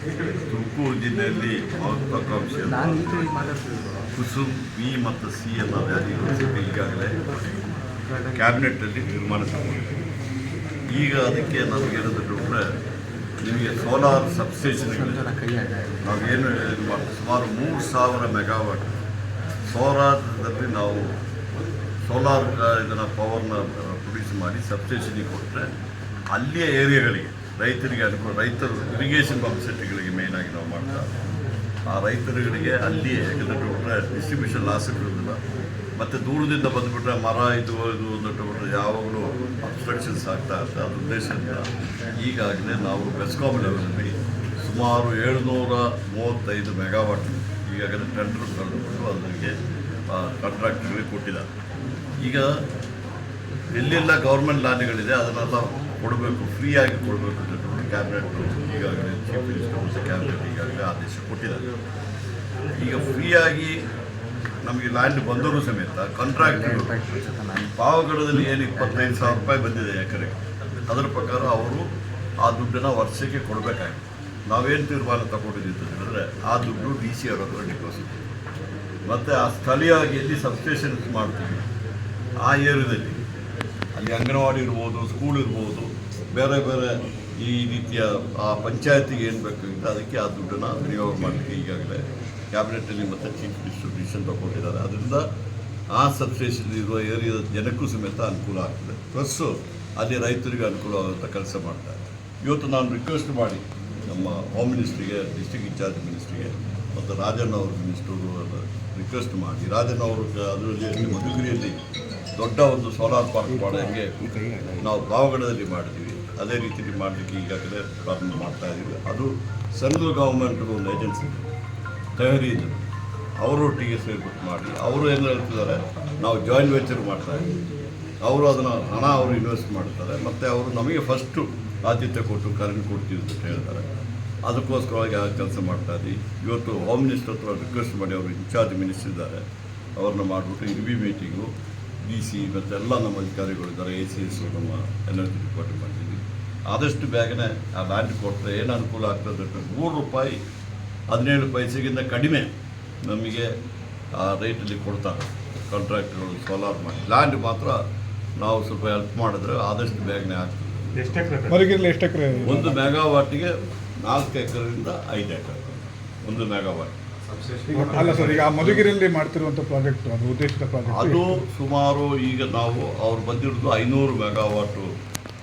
ತುಮಕೂರು ಜಿಲ್ಲೆಯಲ್ಲಿ ಕುಸುಮ್ ಬಿ ಮತ್ತು ಸಿ ಅನ್ನೋ ಯೂನಿವರ್ಸಿಟಿ ಈಗಾಗಲೇ ಕ್ಯಾಬಿನೆಟ್ಟಲ್ಲಿ ತೀರ್ಮಾನ ತಗೊಂಡಿದೆ ಈಗ ಅದಕ್ಕೆ ನಮಗೇನಾದ್ರು ಅಂದರೆ ನಿಮಗೆ ಸೋಲಾರ್ ಸಬ್ಸ್ಟೇಷನ್ಗಳು. ನಾವೇನು ಇದು ಮಾಡ್ತೀವಿ ಸುಮಾರು ಮೂರು ಸಾವಿರ ಮೆಗಾವಾಟ್ ಸೋಲಾರ್ದಲ್ಲಿ ನಾವು ಸೋಲಾರ್ ಇದನ್ನು ಪವರ್ನ ಪ್ರೊಡ್ಯೂಸ್ ಮಾಡಿ ಸಬ್ಸ್ಟೇಷನಿಗೆ ಕೊಟ್ಟರೆ ಅಲ್ಲಿಯ ಏರಿಯಾಗಳಿಗೆ ರೈತರಿಗೆ ಅನುಕೂಲ, ರೈತರು ಇರಿಗೇಷನ್ ಪಂಪ್ ಸೆಟ್ಗಳಿಗೆ ಮೇಯ್ನಾಗಿ ನಾವು ಮಾಡ್ತಾ ಆ ರೈತರುಗಳಿಗೆ ಅಲ್ಲಿಯೇ ಯಾಕಂದರೆ ಬಿಟ್ಟರೆ ಡಿಸ್ಟ್ರಿಬ್ಯೂಷನ್ ಲಾಸ್ ಇರೋದಿಲ್ಲ ಮತ್ತು ದೂರದಿಂದ ಬಂದುಬಿಟ್ರೆ ಮರ ಇದು ಇದು ಬಿಟ್ರೆ ಯಾವಾಗಲೂ ಅಬ್ಸ್ಟ್ರಕ್ಷನ್ಸ್ ಆಗ್ತಾ ಇರುತ್ತೆ. ಅದು ಉದ್ದೇಶದಿಂದ ಈಗಾಗಲೇ ನಾವು ಬೆಸ್ಕಾಮ್ ಲೆವೆಲಲ್ಲಿ ಸುಮಾರು ಏಳುನೂರ ಮೂವತ್ತೈದು ಮೆಗಾವಾಟ್ ಈಗಾಗಲೇ ಟೆಂಡರ್ ಕಳೆದುಕೊಂಡು ಅದಕ್ಕೆ ಕಾಂಟ್ರಾಕ್ಟ್ಗಳಿಗೆ ಕೊಟ್ಟಿದ್ದಾರೆ. ಈಗ ಎಲ್ಲೆಲ್ಲ ಗೌರ್ಮೆಂಟ್ ಲ್ಯಾಂಡ್ಗಳಿದೆ ಅದನ್ನೆಲ್ಲ ಕೊಡಬೇಕು, ಫ್ರೀಯಾಗಿ ಕೊಡಬೇಕು ಅಂತ ಕ್ಯಾಬಿನೆಟ್ ಈಗಾಗಲೇ ಚೀಫ್ ಮಿನಿಸ್ಟರ್ ಕ್ಯಾಬಿನೆಟ್ ಈಗಾಗಲೇ ಆದೇಶ ಕೊಟ್ಟಿದ್ದಾರೆ. ಈಗ ಫ್ರೀಯಾಗಿ ನಮಗೆ ಲ್ಯಾಂಡ್ ಬಂದರೂ ಸಮೇತ ಕಾಂಟ್ರಾಕ್ಟ್ಗಳು ಪಾವಗಡದಲ್ಲಿ ಏನು ಇಪ್ಪತ್ತೈದು ಸಾವಿರ ರೂಪಾಯಿ ಬಂದಿದೆ ಎಕರೆ, ಅದರ ಪ್ರಕಾರ ಅವರು ಆ ದುಡ್ಡನ್ನು ವರ್ಷಕ್ಕೆ ಕೊಡಬೇಕಾಗಿತ್ತು ನಾವೇನು ತೀರ್ಮಾನ ತಗೊಂಡಿದ್ದೀವಿ ಅಂತ ಹೇಳಿದ್ರೆ ಆ ದುಡ್ಡು ಡಿ ಸಿ ಅವ್ರ ಹತ್ರ ಡಿಪಾಸಿಟ್ ಮತ್ತು ಆ ಸ್ಥಳೀಯವಾಗಿ ಎಲ್ಲಿ ಸಬ್ಸ್ಟೇಷನ್ಸ್ ಮಾಡ್ತೀವಿ, ಆ ಏರಿಯಾದಲ್ಲಿ ಅಲ್ಲಿ ಅಂಗನವಾಡಿ ಇರ್ಬೋದು ಸ್ಕೂಲ್ ಇರ್ಬೋದು, ಬೇರೆ ಬೇರೆ ಈ ರೀತಿಯ, ಆ ಪಂಚಾಯತಿಗೆ ಏನು ಬೇಕು ಅಂತ ಅದಕ್ಕೆ ಆ ದುಡ್ಡನ್ನು ವಿನಿಯೋಗ ಮಾಡಲಿಕ್ಕೆ ಈಗಾಗಲೇ ಕ್ಯಾಬಿನೆಟಲ್ಲಿ ಮತ್ತು ಚೀಫ್ ಮಿನಿಸ್ಟರ್ ಡಿಸಿಷನ್ ತಗೊಂಡಿದ್ದಾರೆ. ಅದರಿಂದ ಆ ಇರುವ ಏರಿಯಾದ ಜನಕ್ಕೂ ಸಮೇತ ಅನುಕೂಲ ಆಗ್ತದೆ. ಪ್ಲಸ್ಸು ಅಲ್ಲಿ ರೈತರಿಗೆ ಅನುಕೂಲ ಆಗುವಂಥ ಕೆಲಸ ಮಾಡ್ತಾರೆ ಇವತ್ತು ನಾನು ರಿಕ್ವೆಸ್ಟ್ ಮಾಡಿ ನಮ್ಮ ಹೋಮ್ ಮಿನಿಸ್ಟ್ರಿಗೆ ಡಿಸ್ಟಿಕ್ ಇನ್ಚಾರ್ಜ್ ಮಿನಿಸ್ಟ್ರಿಗೆ ಮತ್ತು ರಾಜಣ್ಣ ಅವರು ಮಿನಿಸ್ಟರು ರಿಕ್ವೆಸ್ಟ್ ಮಾಡಿ. ರಾಜಣ್ಣ ಅವರು ಅದರಲ್ಲಿ ಮಧುಗಿರಿಯಲ್ಲಿ ದೊಡ್ಡ ಒಂದು ಸೋಲಾರ್ ಪಾರ್ಕ್ ಮಾಡೋಂಗೆ ನಾವು ಪಾವಗಡದಲ್ಲಿ ಮಾಡಿದ್ದೀವಿ. ಅದೇ ರೀತಿಯಲ್ಲಿ ಮಾಡಲಿಕ್ಕೆ ಈಗಾಗಲೇ ಪ್ರಾರಂಭ ಮಾಡ್ತಾ ಇದ್ದೀವಿ. ಅದು ಸೆಂಟ್ರಲ್ ಗೌರ್ಮೆಂಟ್ ಒಂದು ಏಜೆನ್ಸಿ ತೆಹರೀದ್ ಅವರೊಟ್ಟಿಗೆ ಸೇರ್ಬಿಟ್ಟು ಮಾಡಿ. ಅವರು ಏನು ಹೇಳ್ತಿದ್ದಾರೆ? ನಾವು ಜಾಯಿಂಟ್ ವೆಂಚರ್ ಮಾಡ್ತಾ ಇದ್ದೀವಿ. ಅವರು ಅದನ್ನು ಹಣ ಅವರು ಇನ್ವೆಸ್ಟ್ ಮಾಡ್ತಾರೆ. ಮತ್ತು ಅವರು ನಮಗೆ ಫಸ್ಟು ಆದ್ಯತೆ ಕೊಟ್ಟು ಕರೆಂಟ್ ಕೊಡ್ತೀವಿ ಅಂತ ಹೇಳ್ತಾರೆ ಅದಕ್ಕೋಸ್ಕರವಾಗಿ ಆ ಕೆಲಸ ಮಾಡ್ತಾ ಇದ್ದೀವಿ ಇವತ್ತು ಹೋಮ್ ಮಿನಿಸ್ಟರ್ ಹತ್ರ ರಿಕ್ವೆಸ್ಟ್ ಮಾಡಿ ಅವರು ಇನ್ಚಾರ್ಜ್ ಮಿನಿಸ್ಟರ್ ಇದ್ದಾರೆ. ಅವ್ರನ್ನ ಮಾಡಿಬಿಟ್ಟು ಇವಿ ಮೀಟಿಂಗು ಡಿ ಸಿ ಮತ್ತು ಎಲ್ಲ ನಮ್ಮ ಅಧಿಕಾರಿಗಳಿದ್ದಾರೆ ಎ ಸಿ ಎಸ್ ನಮ್ಮ ಎನರ್ಜಿ ಡಿಪಾರ್ಟ್ಮೆಂಟ್ ಮಾಡಿದ್ದೀವಿ ಆದಷ್ಟು ಬೇಗನೆ ಆ ಲ್ಯಾಂಡ್ ಕೊಟ್ಟರೆ ಏನು ಅನುಕೂಲ ಆಗ್ತದೆ ಮೂರು ರೂಪಾಯಿ ಹದಿನೇಳು ಪೈಸೆಗಿಂತ ಕಡಿಮೆ ನಮಗೆ ಆ ರೇಟಲ್ಲಿ ಕೊಡ್ತಾರೆ. ಕಾಂಟ್ರಾಕ್ಟ್ಗಳು ಸೋಲಾರ್ ಮಾಡಿ. ಲ್ಯಾಂಡ್ ಮಾತ್ರ ನಾವು ಸ್ವಲ್ಪ ಹೆಲ್ಪ್ ಮಾಡಿದ್ರೆ ಆದಷ್ಟು ಬೇಗನೆ ಆಗ್ತದೆ. ಮರಿಗಿರ್ಲಿ ಎಷ್ಟು ಎಕರೆ? ಒಂದು ಮೆಗಾವಾಟಿಗೆ ನಾಲ್ಕು ಎಕರೆಯಿಂದ ಐದು ಎಕರೆ ಒಂದು ಮೆಗಾವಾಟ್. ಅಲ್ಲ ಸರ್ ಈಗ ಮಧುಗಿರಿಯಲ್ಲಿ ಮಾಡ್ತಿರುವಂಥ ಪ್ರಾಜೆಕ್ಟ್ ಅದು ಉದ್ದೇಶಿತ ಪ್ರಾಜೆಕ್ಟ್ ಅದು ಸುಮಾರು ಈಗ ನಾವು ಅವ್ರು ಬಂದಿರೋದು ಐನೂರು ಮೆಗಾವಾಟು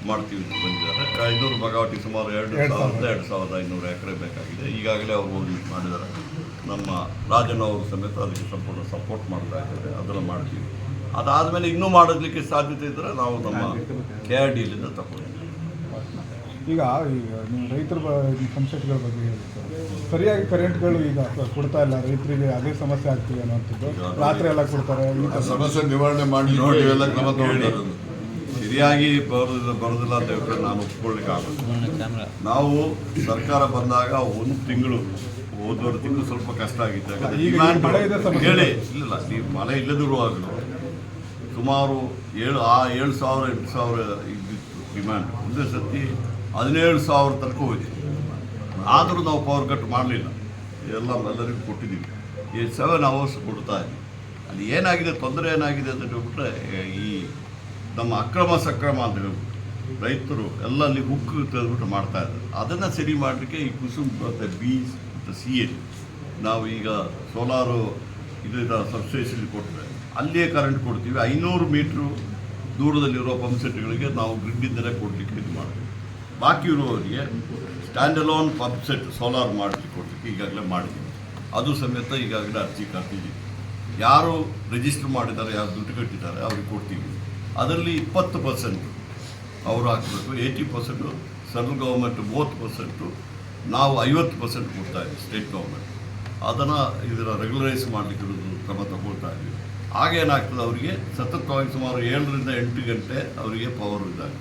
ಮಾಡ್ತೀವಿ ಅಂತ ಬಂದಿದ್ದಾರೆ. ಐನೂರು ಮೆಗಾವಾಟಿಗೆ ಸುಮಾರು ಎರಡು ಸಾವಿರದ ಎರಡು ಸಾವಿರದ ಐನೂರು ಎಕರೆ ಬೇಕಾಗಿದೆ. ಈಗಾಗಲೇ ಅವರು ಹೋಗಿ ಮಾಡಿದ್ದಾರೆ. ನಮ್ಮ ರಾಜನ್ ಅವರು ಸಮೇತ ಅದಕ್ಕೆ ಸಂಪೂರ್ಣ ಸಪೋರ್ಟ್ ಮಾಡ್ತಾ ಇದ್ದಾರೆ. ಅದನ್ನು ಮಾಡ್ತೀವಿ. ಅದಾದಮೇಲೆ ಇನ್ನೂ ಮಾಡೋದಕ್ಕೆ ಸಾಧ್ಯತೆ ಇದ್ದರೆ ನಾವು ನಮ್ಮ ಕೆ ಆರ್ ಡಿಲಿಂದ ತಗೊಂಡಿದ್ದೀವಿ ಈಗ ಈಗ ನೀವು ರೈತರ ಬ- ಈ ಪಂಚಾಯತ್ಗಳ ಬಗ್ಗೆ ಹೇಳಿ ಸರ್. ಸರಿಯಾಗಿ ಕರೆಂಟ್ಗಳು ಈಗ ಕೊಡ್ತಾ ಇಲ್ಲ. ರೈತರಿಗೆ ಅದೇ ಸಮಸ್ಯೆ ಆಗ್ತಿದೆ ಅನ್ನೋಂಥದ್ದು ರಾತ್ರಿ ಎಲ್ಲ ಕೊಡ್ತಾರೆ. ಸಮಸ್ಯೆ ನಿವಾರಣೆ ಮಾಡಿ ನೋಡಿ ಕ್ರಮ ತಗೊಂಡಿರೋದು ಸರಿಯಾಗಿ ಬರೋದಿಲ್ಲ ಬರೋದಿಲ್ಲ ಅಂತ ಹೇಳ್ತಾರೆ ನಾನು ಒಪ್ಕೊಳ್ಳಿಕ್ಕೆ ಆಗಲ್ಲ. ನಾವು ಸರ್ಕಾರ ಬಂದಾಗ ಒಂದು ತಿಂಗಳು ಹೋದವರ ತಿಂಗಳು ಸ್ವಲ್ಪ ಕಷ್ಟ ಆಗಿತ್ತು. ಹೇಳಿ ಇಲ್ಲ ನೀವು ಮಳೆ ಇಲ್ಲದಿರುವಾಗಲೂ ಸುಮಾರು ಏಳು ಆ ಏಳು ಸಾವಿರ ಎಂಟು ಸಾವಿರ ಇದ್ದಿತ್ತು ಡಿಮ್ಯಾಂಡ್ ಒಂದೇ ಸರ್ತಿ ಹದಿನೇಳು ಸಾವಿರ ತನಕ ಹೋಗಿದೆ. ಆದರೂ ನಾವು ಪವರ್ ಕಟ್ ಮಾಡಲಿಲ್ಲ. ಎಲ್ಲ ಎಲ್ಲರಿಗೂ ಕೊಟ್ಟಿದ್ದೀವಿ. ಈ ಸೆವೆನ್ ಅವರ್ಸ್ ಕೊಡ್ತಾ ಇದ್ದೀವಿ ಅಲ್ಲಿ ಏನಾಗಿದೆ? ತೊಂದರೆ ಏನಾಗಿದೆ ಅಂತ ಹೇಳ್ಬಿಟ್ರೆ, ಈ ನಮ್ಮ ಅಕ್ರಮ ಸಕ್ರಮ ಅಂತ ಹೇಳ್ಬಿಟ್ಟು ರೈತರು ಎಲ್ಲ ಅಲ್ಲಿ ಹುಕ್ ತೆಗೆದ್ಬಿಟ್ಟು ಮಾಡ್ತಾ ಇದ್ದಾರೆ. ಅದನ್ನು ಸರಿ ಮಾಡಲಿಕ್ಕೆ ಈ ಕುಸುಮ್ ಮತ್ತು ಬೀಸ್ ಮತ್ತು ಸಿ ಎ, ನಾವು ಈಗ ಸೋಲಾರು ಇದು ಸಬ್ಸ್ಟೇಷನ್ ಕೊಟ್ಟರೆ ಅಲ್ಲಿಯೇ ಕರೆಂಟ್ ಕೊಡ್ತೀವಿ. ಐನೂರು ಮೀಟ್ರು ದೂರದಲ್ಲಿರೋ ಪಂಪ್ ಸೆಟ್ಗಳಿಗೆ ನಾವು ಗ್ರಿಡ್ಡಿಂದಲೇ ಕೊಡಲಿಕ್ಕೆ ಇದು ಮಾಡ್ತೀವಿ. ಬಾಕಿ ಇರುವವರಿಗೆ stand alone pump set solar ಮಾಡಲಿಕ್ಕೆ ಕೊಡಲಿಕ್ಕೆ ಈಗಾಗಲೇ ಮಾಡಿದ್ದೀವಿ ಅದು ಸಮೇತ ಈಗಾಗಲೇ ಅರ್ಜಿ ಕರೆದಿದ್ದೀವಿ ಯಾರು ರಿಜಿಸ್ಟರ್ ಮಾಡಿದ್ದಾರೆ, ಯಾರು ದುಡ್ಡು ಕಟ್ಟಿದ್ದಾರೆ ಅವ್ರಿಗೆ ಕೊಡ್ತೀವಿ. ಅದರಲ್ಲಿ ಇಪ್ಪತ್ತು ಪರ್ಸೆಂಟು ಅವರು ಹಾಕಬೇಕು ಏಯ್ಟಿ ಪರ್ಸೆಂಟು ಸೆಂಟ್ರಲ್ ಗೌರ್ಮೆಂಟ್ ಮೂವತ್ತು ಪರ್ಸೆಂಟು ನಾವು ಐವತ್ತು ಪರ್ಸೆಂಟ್ ಕೊಡ್ತಾ ಇದ್ದೀವಿ ಸ್ಟೇಟ್ ಗೌರ್ಮೆಂಟ್ ಅದನ್ನು ಇದರ ರೆಗ್ಯುಲರೈಸ್ ಮಾಡಲಿಕ್ಕೆ ಕ್ರಮ ತಗೊಳ್ತಾ ಇದ್ದೀವಿ. ಆಗೇನಾಗ್ತದೆ ಅವರಿಗೆ ಸತತವಾಗಿ ಸುಮಾರು ಏಳರಿಂದ ಎಂಟು ಗಂಟೆ ಅವರಿಗೆ ಪವರ್ ಇದ್ದಾಗ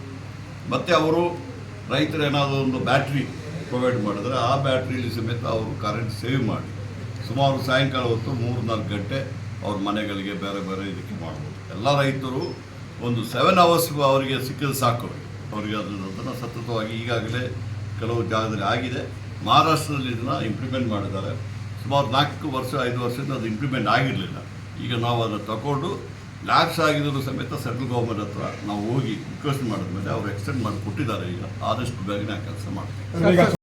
ಮತ್ತು ಅವರು ರೈತರು ಏನಾದರೂ ಒಂದು ಬ್ಯಾಟ್ರಿ ಪ್ರೊವೈಡ್ ಮಾಡಿದ್ರೆ ಆ ಬ್ಯಾಟ್ರಿಲಿ ಸಮೇತ ಅವರು ಕರೆಂಟ್ ಸೇವ್ ಮಾಡಿ. ಸುಮಾರು ಸಾಯಂಕಾಲ ಹೊತ್ತು ಮೂರು ನಾಲ್ಕು ಗಂಟೆ ಅವ್ರ ಮನೆಗಳಿಗೆ ಬೇರೆ ಬೇರೆ ಇದಕ್ಕೆ ಮಾಡ್ಬೋದು. ಎಲ್ಲ ರೈತರು ಒಂದು ಸೆವೆನ್ ಅವರ್ಸ್ಗೂ ಅವರಿಗೆ ಸಿಕ್ಕಿದ್ರೆ ಸಾಕು. ಅವರಿಗೆ ಅದನ್ನು ಸತತವಾಗಿ ಈಗಾಗಲೇ ಕೆಲವು ಜಾಗದಲ್ಲಿ ಆಗಿದೆ. ಮಹಾರಾಷ್ಟ್ರದಲ್ಲಿ ಇದನ್ನು ಇಂಪ್ಲಿಮೆಂಟ್ ಮಾಡಿದ್ದಾರೆ. ಸುಮಾರು ನಾಲ್ಕು ವರ್ಷ, ಐದು ವರ್ಷದಿಂದ ಅದು ಇಂಪ್ಲಿಮೆಂಟ್ ಆಗಿರಲಿಲ್ಲ. ಈಗ ನಾವು ಅದನ್ನು ತಗೊಂಡು ಲ್ಯಾಬ್ಸ್ ಆಗಿದ್ರು ಸಮೇತ ಸೆಂಟ್ರಲ್ ಗೌರ್ಮೆಂಟ್ ಹತ್ರ ನಾವು ಹೋಗಿ ರಿಕ್ವೆಸ್ಟ್ ಮಾಡಿದ್ಮೇಲೆ ಅವ್ರು ಎಕ್ಸ್ಟೆಂಡ್ ಮಾಡಿ ಕೊಟ್ಟಿದ್ದಾರೆ ಈಗ. ಆದಷ್ಟು ಬೇಗನೆ ಕೆಲಸ ಮಾಡ್ತೀವಿ.